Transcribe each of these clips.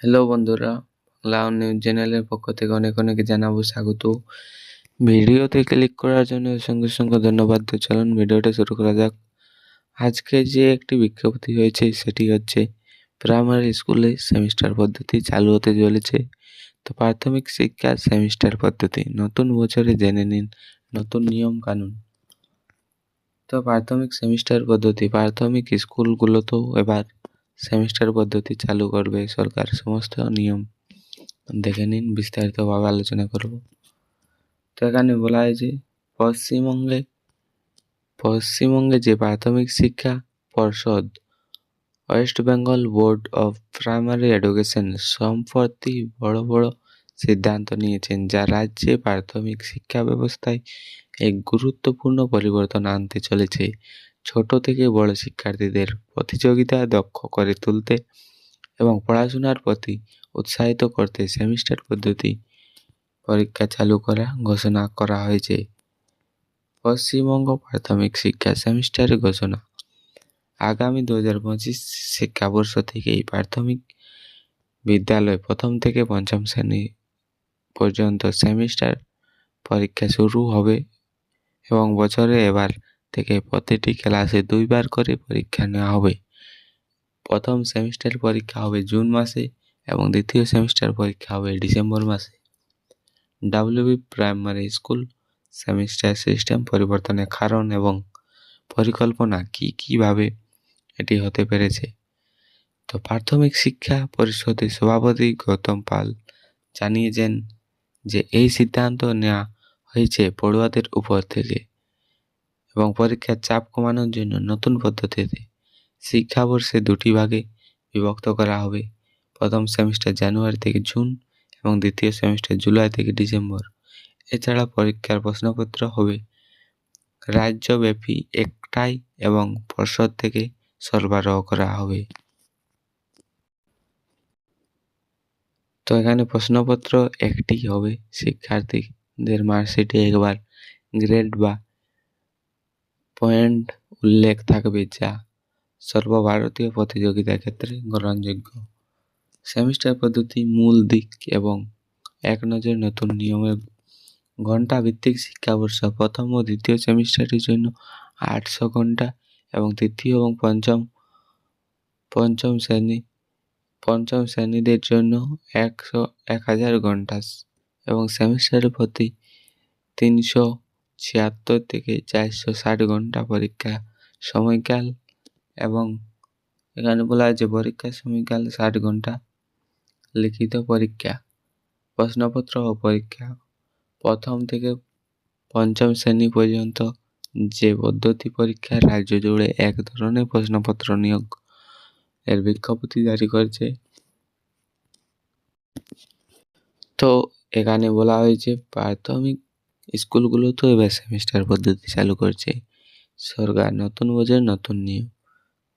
Hello বন্ধুরা, Bangla news চ্যানেলের পক্ষ থেকে অনেক অনেক জানাব স্বাগত। ভিডিওতে ক্লিক করার জন্য সঙ্গে সঙ্গে ধন্যবাদ চলুন ভিডিওটা শুরু করা যাক। আজকে যে একটি বিজ্ঞপ্তি হয়েছে সেটি হচ্ছে প্রাইমারি স্কুলে সেমিস্টার পদ্ধতি চালু হতে চলেছে। তো প্রাথমিক শিক্ষা সেমিস্টার পদ্ধতি, নতুন বছরে জেনে নিন, নতুন নিয়ম কানুন। তো প্রাথমিক সেমিস্টার পদ্ধতি, প্রাথমিক স্কুলগুলোতেও এবার সেমিস্টার পদ্ধতি চালু করবে সরকার। সমস্ত নিয়ম দেখে নিন, বিস্তারিতভাবে আলোচনা করব। তো এখানে বলা হয় যে পশ্চিমবঙ্গে পশ্চিমবঙ্গে যে প্রাথমিক শিক্ষা পর্ষদ, West Bengal board of primary education সম্প্রতি বড় বড় সিদ্ধান্ত নিয়েছেন, যা রাজ্যে প্রাথমিক শিক্ষা ব্যবস্থায় এক গুরুত্বপূর্ণ পরিবর্তন আনতে চলেছে। ছোট থেকে বড় শিক্ষার্থীদের প্রতিযোগিতা দক্ষ করে তুলতে এবং পড়াশোনার প্রতি উৎসাহিত করতে সেমিস্টার পদ্ধতি পরীক্ষা চালু করা ঘোষণা করা হয়েছে। পশ্চিমবঙ্গ প্রাথমিক শিক্ষা সেমিস্টার ঘোষণা। আগামী দু হাজার পঁচিশ শিক্ষাবর্ষ থেকে এই প্রাথমিক বিদ্যালয় প্রথম থেকে পঞ্চম শ্রেণি পর্যন্ত সেমিস্টার পরীক্ষা শুরু হবে এবং বছরে এবার থেকে প্রতিটি ক্লাসে দুইবার করে পরীক্ষা নেওয়া হবে। প্রথম সেমিস্টার পরীক্ষা হবে জুন মাসে এবং দ্বিতীয় সেমিস্টার পরীক্ষা হবে ডিসেম্বর মাসে। WB primary school semester system পরিবর্তনের কারণ এবং পরিকল্পনা কী কীভাবে এটি হতে পেরেছে? তো প্রাথমিক শিক্ষা পরিষদের সভাপতি গৌতম পাল জানিয়েছেন যে এই সিদ্ধান্ত নেওয়া হয়েছে পড়ুয়াদের উপর থেকে। এবং পরীক্ষার চাপ কমানোর জন্য নতুন পদ্ধতিতে শিক্ষাবর্ষে দুটি ভাগে বিভক্ত করা হবে। প্রথম সেমিস্টার জানুয়ারি থেকে জুন এবং দ্বিতীয় সেমিস্টার জুলাই থেকে ডিসেম্বর। এছাড়া পরীক্ষার প্রশ্নপত্র হবে রাজ্যব্যাপী, একটাই এবং পর্ষদ থেকে সরবরাহ করা হবে। তো এখানে প্রশ্নপত্র একটি হবে শিক্ষার্থীদের মার্কশিটে একবার গ্রেড বা পয়েন্ট উল্লেখ থাকবে যা সর্বভারতীয় প্রতিযোগিতার ক্ষেত্রে গ্রহণযোগ্য। সেমিস্টার পদ্ধতি মূল দিক এবং এক নজর নতুন নিয়মের ঘণ্টা ভিত্তিক শিক্ষাবর্ষ, প্রথম ও দ্বিতীয় সেমিস্টারের জন্য আটশো ঘণ্টা এবং তৃতীয় এবং পঞ্চম পঞ্চম শ্রেণি, পঞ্চম শ্রেণীদের জন্য একশো, এক হাজার ঘণ্টা এবং সেমিস্টারের প্রতি তিনশো ছিয়াত্তর থেকে চারশো ষাট ঘণ্টা পরীক্ষা সময়কাল এবং এখানে বলা হয়েছে পরীক্ষার সময়কাল ষাট ঘণ্টা লিখিত পরীক্ষা, প্রশ্নপত্র ও পরীক্ষা। প্রথম থেকে পঞ্চম শ্রেণি পর্যন্ত যে পদ্ধতি পরীক্ষা রাজ্য জুড়ে এক ধরনের প্রশ্নপত্র নিয়োগ এর বিজ্ঞপ্তি জারি করেছে। তো এখানে বলা হয়েছে প্রাথমিক স্কুলগুলোতেও এবার সেমিস্টার পদ্ধতি চালু করছে। সরকার নতুন বোঝার নতুন নিয়ম।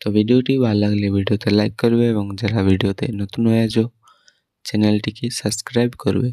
তো ভিডিওটি ভালো লাগলে ভিডিওতে লাইক করবে এবং যারা ভিডিওতে নতুন হয়ে আছো চ্যানেলটিকে সাবস্ক্রাইব করবে।